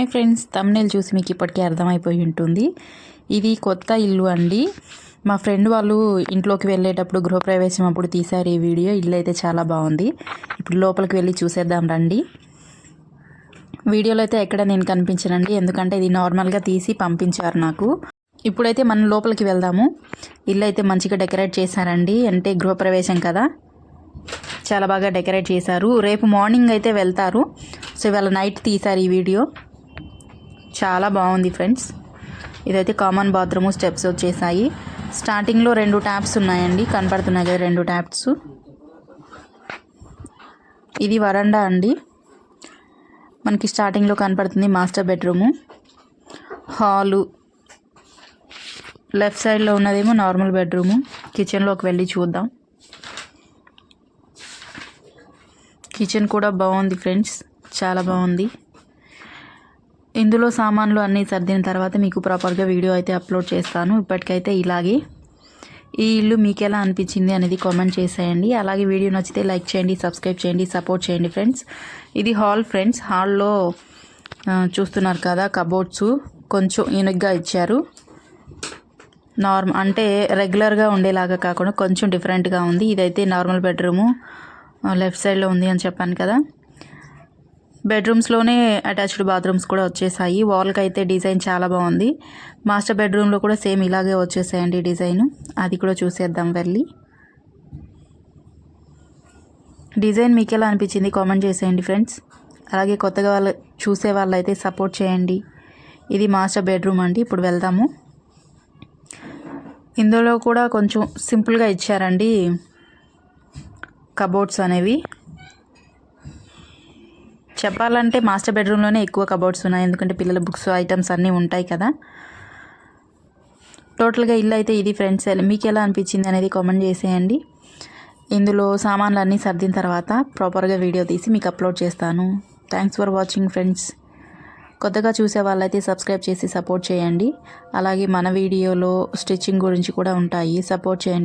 Hi friends thumbnail చూసి మీకు ఇప్పటికే అర్థమైపోయి ఉంటుంది. ఇది కొత్త ఇల్లు అండి. మా ఫ్రెండ్ వాళ్ళు ఇంట్లోకి వెళ్ళేటప్పుడు గృహప్రవేశం అప్పుడు తీశారు ఈ వీడియో. ఇల్లు అయితే చాలా బాగుంది. ఇప్పుడు లోపలికి వెళ్ళి చూసేద్దాం రండి. వీడియోలో అయితే ఎక్కడ నేను కనిపించనండి. ఎందుకంటే ఇది నార్మల్గా తీసి పంపించారు నాకు. ఇప్పుడైతే మనం లోపలికి వెళ్దాము. ఇల్లు అయితే మంచిగా డెకరేట్ చేశారండి. అంటే గృహప్రవేశం కదా. చాలా బాగా డెకరేట్ చేశారు. రేపు మార్నింగ్ అయితే వెళ్తారు. సో ఇవాళ నైట్ తీశారు ఈ వీడియో. చాలా బాగుంది ఫ్రెండ్స్. ఇదైతే కామన్ బాత్రూమ్ స్టెప్స్ వచ్చేసాయి. స్టార్టింగ్లో రెండు ట్యాప్స్ ఉన్నాయండి. కనపడుతున్నాయి కదా రెండు ట్యాప్స్ ఇది వరండా అండి. మనకి స్టార్టింగ్లో కనపడుతుంది మాస్టర్ బెడ్రూము హాలు లెఫ్ట్ సైడ్లో ఉన్నదేమో నార్మల్ బెడ్రూము కిచెన్లోకి వెళ్ళి చూద్దాం. కిచెన్ కూడా బాగుంది ఫ్రెండ్స్. చాలా బాగుంది. ఇందులో సామాన్లు అన్నీ సర్దిన తర్వాత మీకు ప్రాపర్గా వీడియో అయితే అప్లోడ్ చేస్తాను. ఇప్పటికైతే ఇలాగే. ఈ ఇల్లు మీకు ఎలా అనిపించింది అనేది కామెంట్ చేసేయండి. అలాగే వీడియో నచ్చితే లైక్ చేయండి సబ్స్క్రైబ్ చేయండి సపోర్ట్ చేయండి ఫ్రెండ్స్ ఇది హాల్ ఫ్రెండ్స్ హాల్లో చూస్తున్నారు కదా కబోర్డ్స్ కొంచెం ఇనుగ్గా ఇచ్చారు. నార్మల్ అంటే రెగ్యులర్గా ఉండేలాగా కాకుండా కొంచెం డిఫరెంట్గా ఉంది. ఇదైతే నార్మల్ బెడ్రూము లెఫ్ట్ సైడ్లో ఉంది అని చెప్పాను కదా. బెడ్రూమ్స్లోనే అటాచ్డ్ బాత్రూమ్స్ కూడా వచ్చేసాయి. వాల్కి అయితే డిజైన్ చాలా బాగుంది. మాస్టర్ బెడ్రూమ్లో కూడా సేమ్ ఇలాగే వచ్చేసాయండి డిజైన్. అది కూడా చూసేద్దాం వెళ్ళి. డిజైన్ మీకు ఎలా అనిపించింది కామెంట్ చేసేయండి ఫ్రెండ్స్. అలాగే కొత్తగా వాళ్ళు చూసే వాళ్ళైతే సపోర్ట్ చేయండి. ఇది మాస్టర్ బెడ్రూమ్ అండి. ఇప్పుడు వెళ్దాము. ఇందులో కూడా కొంచెం సింపుల్గా ఇచ్చారండి కబోర్డ్స్ అనేవి. చెప్పాలంటే మాస్టర్ బెడ్రూమ్లోనే ఎక్కువ కబోర్డ్స్ ఉన్నాయి. ఎందుకంటే పిల్లల బుక్స్ ఐటమ్స్ అన్నీ ఉంటాయి కదా. టోటల్గా ఇల్లు అయితే ఇది ఫ్రెండ్స్ మీకు ఎలా అనిపించింది అనేది కామెంట్ చేసేయండి. ఇందులో సామాన్లు అన్నీ సర్దిన తర్వాత ప్రాపర్గా వీడియో తీసి మీకు అప్లోడ్ చేస్తాను. థ్యాంక్స్ ఫర్ వాచింగ్ ఫ్రెండ్స్ కొత్తగా చూసే వాళ్ళైతే సబ్స్క్రైబ్ చేసి సపోర్ట్ చేయండి. అలాగే మన వీడియోలో స్టిచ్చింగ్ గురించి కూడా ఉంటాయి. సపోర్ట్ చేయండి.